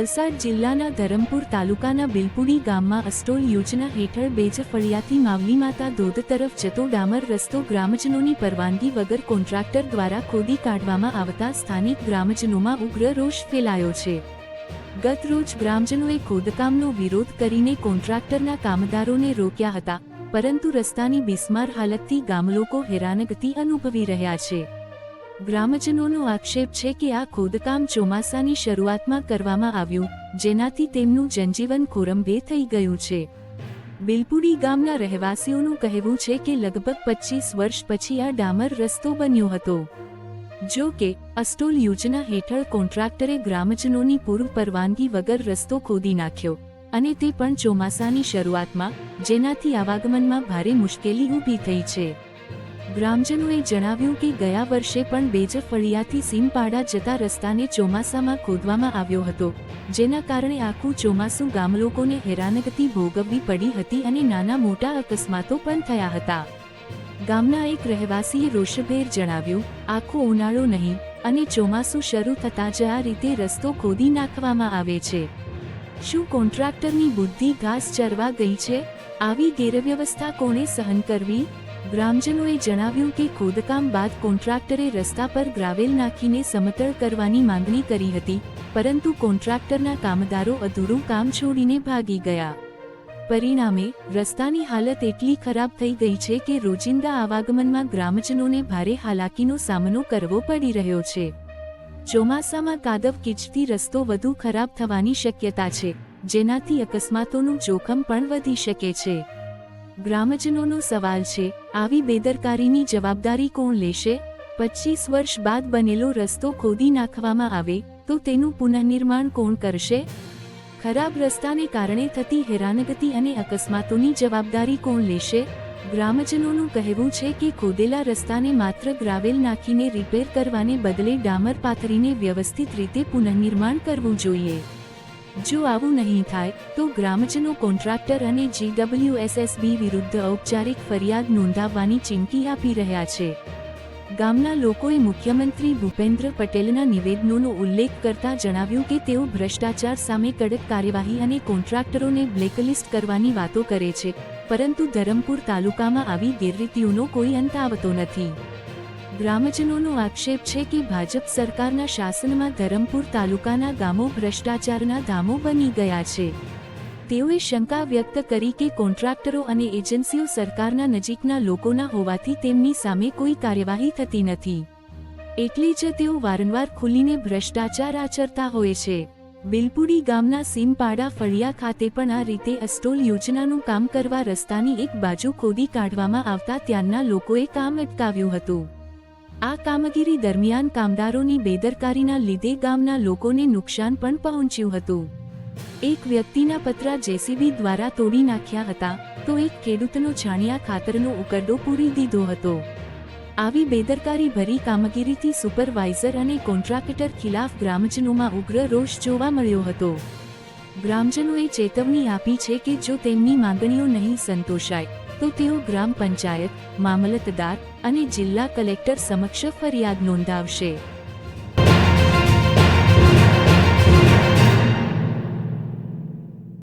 વલસાડ જિલ્લાના ધરમપુર તાલુકાના બિલપુડી ગામમાં અસ્ટોલ યોજના હેઠળ બેજ ફળિયાથી માવલી માતા ધોધ તરફ જતો ડામર રસ્તો ગ્રામજનોની પરવાનગી વગર કોન્ટ્રાક્ટર દ્વારા ખોદી કાઢવામાં આવતા સ્થાનિક ગ્રામજનોમાં ઉગ્ર રોષ ફેલાયો છે. ગત રોજ ગ્રામજનોએ ખોદકામનો વિરોધ કરીને કોન્ટ્રાક્ટરના કામદારોને રોક્યા હતા, પરંતુ રસ્તાની બિસ્માર હાલતથી ગામલોકો હેરાનગતિ અનુભવી રહ્યા છે. ગ્રામજનોનો આક્ષેપ છે કે આ ખોદકામ ચોમાસાની શરૂઆતમાં કરવામાં આવ્યું, જેનાથી તેમનું જનજીવન ખોરંભે થઈ ગયું છે. બિલપુડી ગામના રહેવાસીઓનું કહેવું છે કે લગભગ પચીસ વર્ષ પછી આ ડામર રસ્તો બન્યો હતો. જો કે, અસ્ટોલ યોજના હેઠળ કોન્ટ્રાક્ટરે ગ્રામજનોની પૂર્વ પરવાનગી વગર રસ્તો ખોદી નાખ્યો, અને તે પણ ચોમાસાની શરૂઆતમાં, જેનાથી આવાગમનમાં ભારે મુશ્કેલી ઊભી થઈ છે. ગ્રામજનોએ જણાવ્યું કે ગયા વર્ષે પણ બેજ ફળિયાથી સીમપાડા જતા રસ્તાને ચોમાસામાં ખોદવામાં આવ્યો હતો, જેના કારણે આખું ચોમાસું ગામલોકોને હેરાનગતિ ભોગવવી પડી હતી અને નાના મોટા અકસ્માતો પણ થયા હતા. ગામના એક રહેવાસીએ રોષભેર જણાવ્યું, આખો ઉનાળો નહીં, અને ચોમાસું શરૂ થતાં જ આ રીતે રસ્તો ખોદી નાખવામાં આવે છે. શું કોન્ટ્રાક્ટરની બુદ્ધિ ઘાસ ચરવા ગઈ છે? આવી ગેરવ્યવસ્થા કોણે સહન કરવી? ગ્રામજનોએ જણાવ્યું કે ખોદકામ બાદ કોન્ટ્રાક્ટરે રસ્તા પર ગ્રાવેલ નાખીને સમતળ કરવાની માંગણી કરી હતી, પરંતુ કોન્ટ્રાક્ટરના કામદારો અધૂરું કામ છોડીને ભાગી ગયા. પરિણામે, રસ્તાની હાલત એટલી ખરાબ થઈ ગઈ છે કે રોજિંદા આવાગમનમાં ગ્રામજનોને ભારે હાલાકીનો સામનો કરવો પડી રહ્યો છે. ચોમાસામાં કાદવ કીચથી રસ્તો વધુ ખરાબ થવાની શક્યતા છે, જેનાથી અકસ્માતોનું જોખમ પણ વધી શકે છે. ગ્રામજનોનો સવાલ છે, આવી બેદરકારીની જવાબદારી કોણ લેશે? પચીસ વર્ષ બાદ બનેલો રસ્તો ખોદી નાખવામાં આવે, તો તેનું પુનઃનિર્માણ કોણ કરશે? ખરાબ રસ્તાને કારણે થતી હેરાનગતિ અને અકસ્માતોની જવાબદારી કોણ લેશે? ગ્રામજનોનું કહેવું છે કે ખોદેલા રસ્તાને માત્ર ગ્રાવેલ નાખીને રિપેર કરવાને બદલે ડામર પાથરીને વ્યવસ્થિત રીતે પુનઃનિર્માણ કરવું જોઈએ. જો આવું નહીં થાય, તો ગ્રામજનો, કોન્ટ્રાક્ટર અને જીડબ્લ્યુએસએસબી વિરુદ્ધ ઔપચારિક ફરિયાદ નોંધાવવાની ચીમકી આપી રહ્યા છે. ગામના લોકોએ મુખ્યમંત્રી ભૂપેન્દ્ર પટેલના નિવેદનોનો ઉલ્લેખ કરતા જણાવ્યું કે તેઓ ભ્રષ્ટાચાર સામે કડક કાર્યવાહી અને કોન્ટ્રાક્ટરોને બ્લેકલિસ્ટ કરવાની વાતો કરે છે, પરંતુ ધરમપુર તાલુકામાં આવી ગેરરીતિઓનો કોઈ અંત આવતો નથી. ગ્રામજનોનો આક્ષેપ છે કે ભાજપ સરકારના શાસનમાં ધરમપુર તાલુકાના ગામો ભ્રષ્ટાચારના ધામો બની ગયા છે. તેઓએ શંકા વ્યક્ત કરી કે કોન્ટ્રાક્ટરો અને એજન્સીઓ સરકારના નજીકના લોકોના હોવાથી તેમની સામે કોઈ કાર્યવાહી થતી નથી. એટલે જ તેઓ વારંવાર ખુલીને ભ્રષ્ટાચાર આચરતા હોય છે. બિલપુડી ગામના સીમપાડા ફળિયા ખાતે પણ આ રીતે અસ્ટોલ યોજનાનું કામ કરવા રસ્તાની એક બાજુ ખોદી કાઢવામાં આવતા ત્યાંના લોકોએ કામ અટકાવ્યું હતું. આ કામગીરી દરમિયાન કામદારોની બેદરકારીના લીધે ગામના લોકોને નુકસાન પણ પહોંચ્યું હતું. એક વ્યક્તિના પતરા જેસીબી દ્વારા તોડી નાખ્યા હતા, તો એક ખેડૂતનો છાણિયા ખાતરનો ઉકરડો પૂરી દીધો હતો. આવી બેદરકારી ભરી કામગીરીથી સુપરવાઇઝર અને કોન્ટ્રાક્ટર ખિલાફ ગ્રામજનોમાં ઉગ્ર રોષ જોવા મળ્યો હતો. ગ્રામજનોએ ચેતવણી આપી છે કે જો તેમની માંગણીઓ નહીં સંતોષાય તો તેઓ ગ્રામ પંચાયત મામલતદાર અને જિલ્લા કલેક્ટર સમક્ષ ફરિયાદ નોંધાવશે.